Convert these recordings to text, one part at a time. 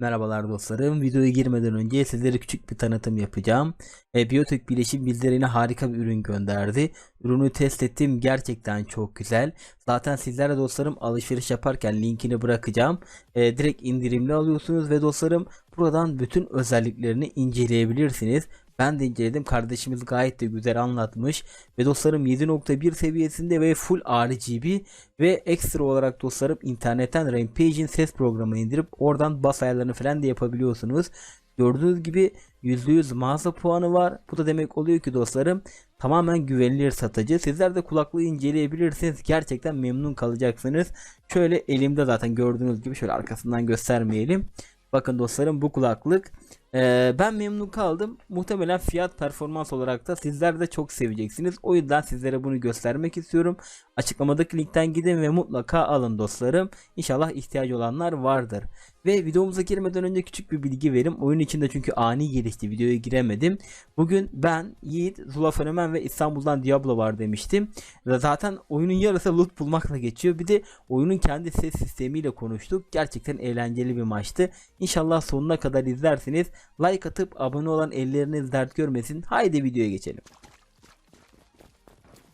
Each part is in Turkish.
Merhabalar dostlarım. Videoya girmeden önce sizlere küçük bir tanıtım yapacağım. E, Biyotek Bileşim bizlerine harika bir ürün gönderdi. Ürünü test ettim. Gerçekten çok güzel. Zaten sizlere dostlarım alışveriş yaparken linkini bırakacağım. E, direkt indirimli alıyorsunuz ve dostlarım buradan bütün özelliklerini inceleyebilirsiniz. Ben de inceledim. Kardeşimiz gayet de güzel anlatmış. Ve dostlarım 7.1 seviyesinde ve full RGB ve ekstra olarak dostlarım internetten Rampage'in ses programını indirip oradan bas ayarlarını falan da yapabiliyorsunuz. Gördüğünüz gibi %100 mağaza puanı var. Bu da demek oluyor ki dostlarım tamamen güvenilir satıcı. Sizler de kulaklığı inceleyebilirsiniz. Gerçekten memnun kalacaksınız. Şöyle elimde zaten gördüğünüz gibi şöyle arkasından göstermeyelim. Bakın dostlarım bu kulaklık. Ee, ben memnun kaldım. Muhtemelen fiyat performans olarak da sizler de çok seveceksiniz. O yüzden sizlere bunu göstermek istiyorum. Açıklamadaki linkten gidin ve mutlaka alın dostlarım. İnşallah ihtiyacı olanlar vardır. Ve videomuza girmeden önce küçük bir bilgi verim. Oyun içinde çünkü ani gelişti. Videoya giremedim. Bugün ben, Yiğit, Zula Fenomen ve İstanbul'dan Diablo var demiştim. Ve zaten oyunun yarısı loot bulmakla geçiyor. Bir de oyunun kendi ses sistemiyle konuştuk. Gerçekten eğlenceli bir maçtı. İnşallah sonuna kadar izlersiniz. Like atıp abone olan elleriniz dert görmesin. Haydi videoya geçelim.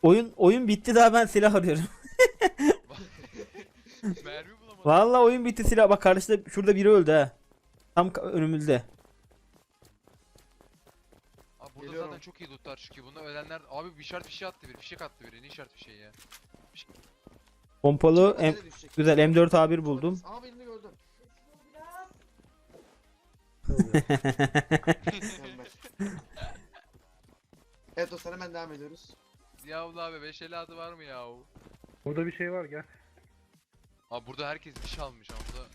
Oyun oyun bitti daha ben silah arıyorum. Mermi bulamadım. Vallahi oyun bitti silah. Bak karşıda şurada biri öldü ha. Tam önümüzde. Abi burada Geliyorum. zaten çok iyi lootlar çıkıyor. Bunda ölenler abi bir işaret fişeği attı biri. Fişek attı biri. Ne işaret fişeği ya? Pompalı Nereye M- güzel M4 A1 buldum. Aa birini gördüm. Evet dostlar hemen devam ediyoruz. Yavlu abi 5 50 adı var mı yahu? Burada bir şey var gel. Abi burada herkes bir şey almış ama burada.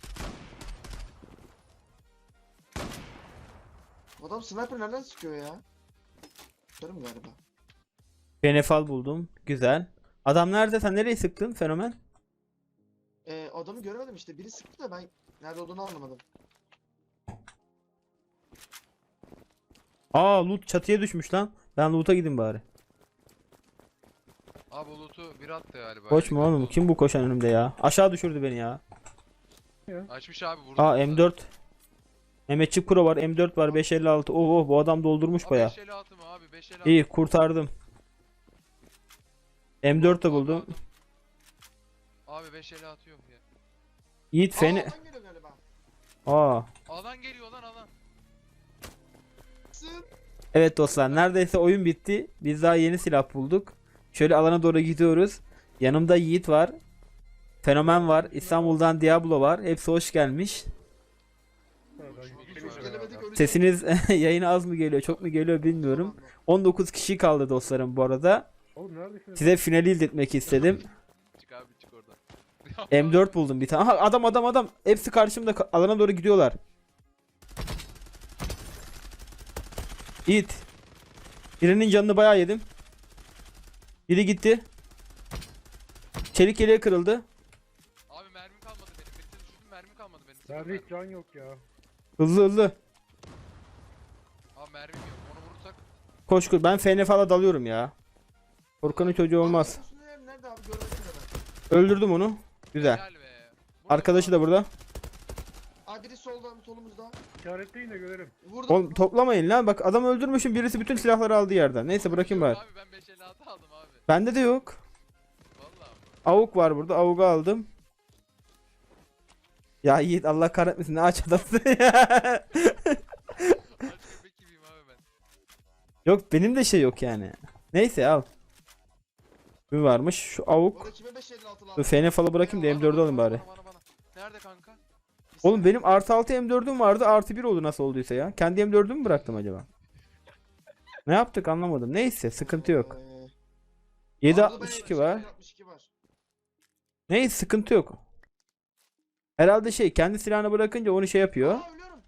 Adam sniper nereden sıkıyor ya? Görüm galiba. Benefal buldum. Güzel. Adam nerede? Sen nereye sıktın fenomen? Ee, adamı göremedim işte. Biri sıktı da ben nerede olduğunu anlamadım. Aa loot çatıya düşmüş lan. Ben loot'a gidin bari. Biri attı galiba. Koşma Yani oğlum. Kim bu koşan önümde ya? Aşağı düşürdü beni ya. Açmış abi vurdu. Aa loot'a. M4. Mehmetçik Pro var. M4 var. 556. Oh oh bu adam doldurmuş baya. 5 50 atı mı abi 5 50 İyi kurtardım. M4 de buldum. Abi 5 50 atıyorum ya. Yiğit Aa, feni. adam geliyor galiba. Aa. Alan geliyor lan alan. Evet dostlar neredeyse oyun bitti. Biz daha yeni silah bulduk. Şöyle alana doğru gidiyoruz. Yanımda Yiğit var. Fenomen var. İstanbul'dan Diablo var. Hepsi hoş gelmiş. Sesiniz yayına az mı geliyor, çok mu geliyor bilmiyorum. 19 kişi kaldı dostlarım bu arada. Size finali izletmek istedim. Çık abi çık oradan. M4 buldum bir tane. Aha adam adam adam. Hepsi karşımda Ka- alana doğru gidiyorlar. Yiğit. Birinin canını bayağı yedim. Biri gitti. Çelik yeleği kırıldı. Abi mermim kalmadı benim. Bitti düşürdüm mermim kalmadı benim. Sıfır mermi. hiç can yok ya. Hızlı hızlı. Abi mermim yok. Onu vurursak. Koş koş. Ben FNF'la dalıyorum ya. Korkanın çocuğu olmaz. Aa, üstünde Nerede abi görmedim de ben. Öldürdüm onu. Güzel. Helal be. Burada Arkadaşı da burada. Biri solda solumuzda. İşaretleyin de görelim. Vurdum. Oğlum toplamayın lan. Bak adam öldürmüşüm. Birisi bütün silahları aldı yerden. Neyse bırakayım bari. Abi ben 5 50 atı aldım abi. Bende de yok. Vallahi. Avuk var burada. Avuğu aldım. Ya Yiğit Allah kahretmesin ne aç adamsın ya. Yok benim de şey yok yani. Neyse al. Bu varmış. Şu avuk. Orada kime 556 Dur? FN falan bırakayım da Bana, M4'ü bana, alayım bari. bana, bana, bana. Nerede kanka? Oğlum benim artı 6 M4'üm vardı. Artı 1 oldu nasıl olduysa ya. Kendi M4'ümü mü bıraktım acaba? Ne yaptık anlamadım. Neyse sıkıntı yok. Ee, 762 var. 762 var. Neyse sıkıntı yok. Herhalde şey kendi silahını bırakınca onu şey yapıyor. Aa ölüyorum.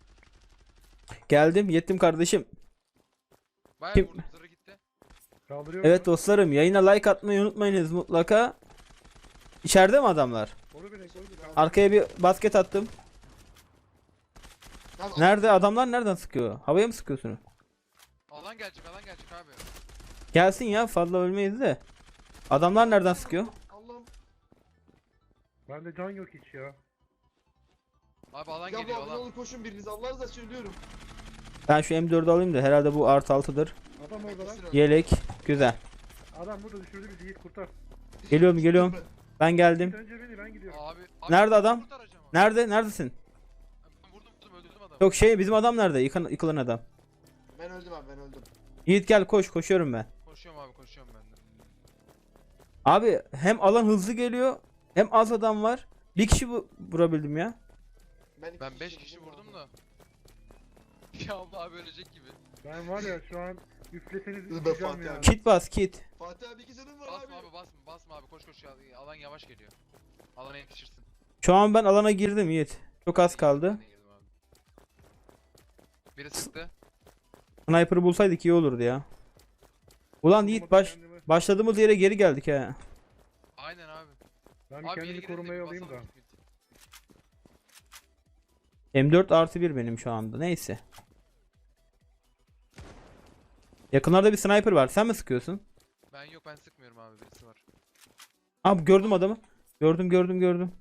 Geldim yettim kardeşim. Bayağı Kim- zırhı gitti. Kaldırıyor Evet dostlarım yayına like atmayı unutmayınız mutlaka. İçeride mi adamlar? Arkaya bir basket attım. Nerede adamlar nereden sıkıyor? Havaya mı sıkıyorsunuz? Alan gelecek alan gelecek abi. Gelsin ya fazla ölmeyiz de. Adamlar nereden sıkıyor? Allah'ım. Bende can yok hiç ya. Abi alan Ya bu geliyor abi ne alan. olur koşun biriniz Allah'ınıza söylüyorum. Ben şu M4'ü alayım da herhalde bu artı 6'dır. Adam orada lan. Yelek. Güzel. Adam burada düşürdü bizi Yiğit kurtar. Geliyorum geliyorum. Ben Yiğit geldim. önce beni ben gidiyorum. Abi, abi Nerede adam? kurtaracağım abi. Nerede? Neredesin? Ben vurdum vurdum öldürdüm adamı. Yok şey bizim adam nerede? Yıkan, yıkılan adam. Ben öldüm abi ben öldüm. Yiğit gel koş koşuyorum ben. Koşuyorum abi koşuyorum ben de. Abi hem alan hızlı geliyor hem az adam var. Bir kişi bu vurabildim ya. Ben, iki Ben 5 kişi vurdum vurdum abi. da. Ya Allah abi ölecek gibi. Ben var ya şu an üfleseniz Dur be üfleyeceğim Fatih ya. abi. Kit bas kit. Fatih abi iki canım var Basma abi. abi basma basma abi koş koş ya alan yavaş geliyor. Alana yetişirsin. Şu an ben alana girdim Yiğit. Çok az kaldı. Ben de girdim abi. Biri sıktı. Sniper'ı bulsaydık iyi olurdu ya. Ulan Yiğit baş Kendimi- başladığımız yere geri geldik ha. Aynen abi. Ben bir Abi kendimi korumaya alayım da. basalım. M4 artı 1 benim şu anda. Neyse. Yakınlarda bir sniper var. Sen mi sıkıyorsun? Ben yok ben sıkmıyorum abi birisi var. Abi gördüm adamı. Gördüm gördüm gördüm.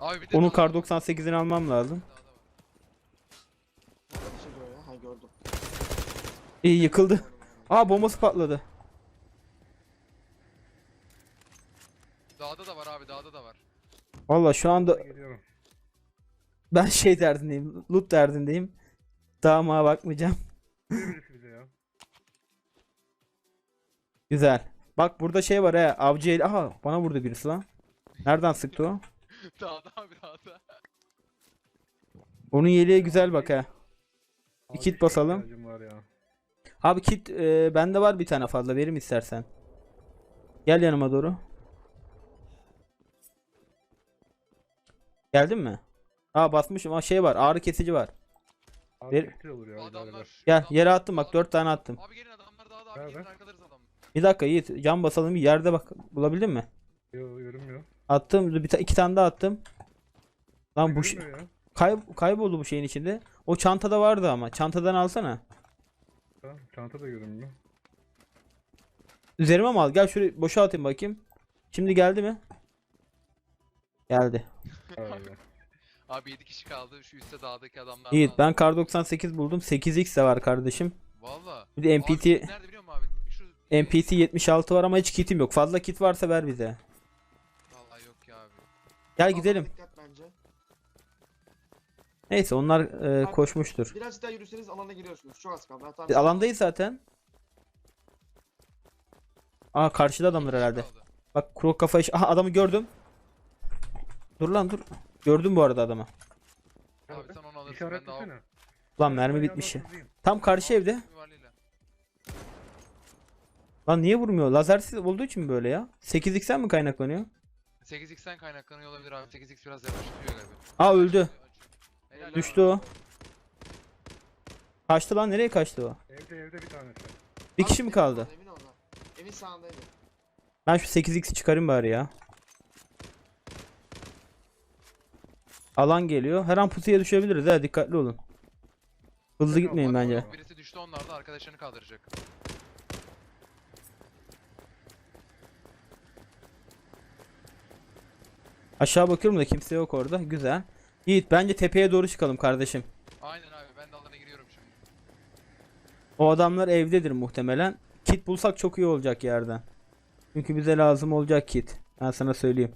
Abi bir de Onun kar var. 98'ini almam lazım. Dağda var. Nerede bir şey diyor ya? Ha gördüm. İyi yıkıldı. Aa bombası patladı. Dağda da var abi dağda da var. Valla şu anda Geliyorum. ben şey derdindeyim. Loot derdindeyim. Dağıma bakmayacağım. Bir birisi bize ya. Güzel. Bak burada şey var he. Avcı el. Aha bana vurdu birisi lan. Nereden sıktı o? dağda abi dağda. Onun yeleği güzel bak he. Bir kit basalım. ihtiyacım Var ya. Abi kit e, bende var bir tane fazla verim istersen. Gel yanıma doğru. Geldin mi? Aa basmışım. Aa şey var. Ağrı kesici var. Abi Ver- olur ya. Adamlar. eder. Gel yere attım bak Adam- 4 tane attım. Abi gelin adamlar dağda abi Nerede? gelin arkalarız adam. Bir dakika Yiğit cam basalım bir yerde bak bulabildin mi? Yo görünmüyor. Attım bir ta- iki tane daha attım. Lan bu şey- Görünmüyor ya. kayb- kayboldu bu şeyin içinde. O çantada vardı ama. Çantadan alsana. Tamam, Çanta da görünmüyor. Üzerime mi al? Gel şurayı boşa atayım bakayım. Şimdi geldi mi? Geldi. Abi. Abi 7 kişi kaldı şu üstte dağdaki adamlar. Yiğit ben kar 98 buldum. 8x de var kardeşim. Valla. Bir de Abi, nerede biliyor musun abi? Şu NPT 76 var ama hiç kitim yok. Fazla kit varsa ver bize. Vallahi yok ya abi. Gel gidelim. Dikkat bence. Neyse onlar e, Abi- koşmuştur. Biraz daha yürüseniz alana giriyorsunuz. Çok az kaldı. Hatta Biz alandayız zaten. Aa karşıda adamlar herhalde. Bak kuru kafa iş. Aha adamı gördüm. Dur lan dur. Gördüm bu arada adamı. Abi sen onu alırsın ben de İşaretlesene. al. Lan mermi bitmiş. Tam karşı evde. Lan niye vurmuyor? Lazersiz olduğu için mi böyle ya? 8x'ten mi kaynaklanıyor? 8x'ten kaynaklanıyor olabilir abi. 8x biraz yavaş tutuyor galiba. Aa öldü. Düştü o. Kaçtı lan nereye kaçtı o? Evde evde bir tanesi. Bir kişi mi kaldı? Emin ol lan. Evin sağındaydı. Ben şu 8x'i çıkarayım bari ya. Alan geliyor. Her an pusuya düşebiliriz ha dikkatli olun. Hızlı gitmeyin bence. Birisi düştü onlar da arkadaşlarını kaldıracak. Aşağı bakıyorum da kimse yok orada. Güzel. Yiğit bence tepeye doğru çıkalım kardeşim. Aynen abi ben de alana giriyorum şimdi. O adamlar evdedir muhtemelen. Kit bulsak çok iyi olacak yerden. Çünkü bize lazım olacak kit. Ben sana söyleyeyim.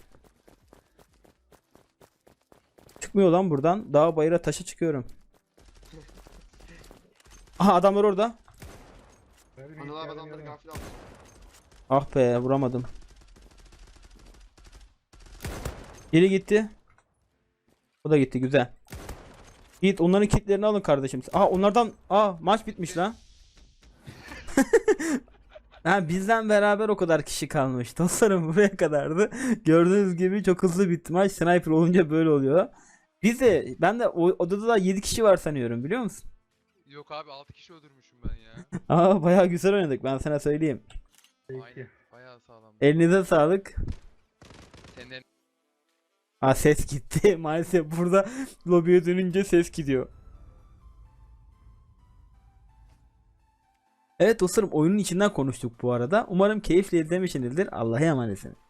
Çıkmıyor lan buradan. Dağ bayıra taşa çıkıyorum. Aha adamlar orada. Nerede bir Anıl abi ihtiyacım adamları yanıyor. gafil aldı. Ah be vuramadım. Biri gitti. O da gitti güzel. Yiğit onların kitlerini alın kardeşim. Aa onlardan aa maç bitmiş lan. ha bizden beraber o kadar kişi kalmış. Dostlarım buraya kadardı. Gördüğünüz gibi çok hızlı bitti maç. Sniper olunca böyle oluyor. Biz de ben de o odada da 7 kişi var sanıyorum biliyor musun? Yok abi 6 kişi öldürmüşüm ben ya. Aa bayağı güzel oynadık ben sana söyleyeyim. Aynen. Bayağı sağlam. Elinize sağlık. Senin Aa ses gitti. Maalesef burada lobiye dönünce ses gidiyor. Evet dostlarım oyunun içinden konuştuk bu arada. Umarım keyifle izlemişsinizdir. Allah'a emanetsiniz.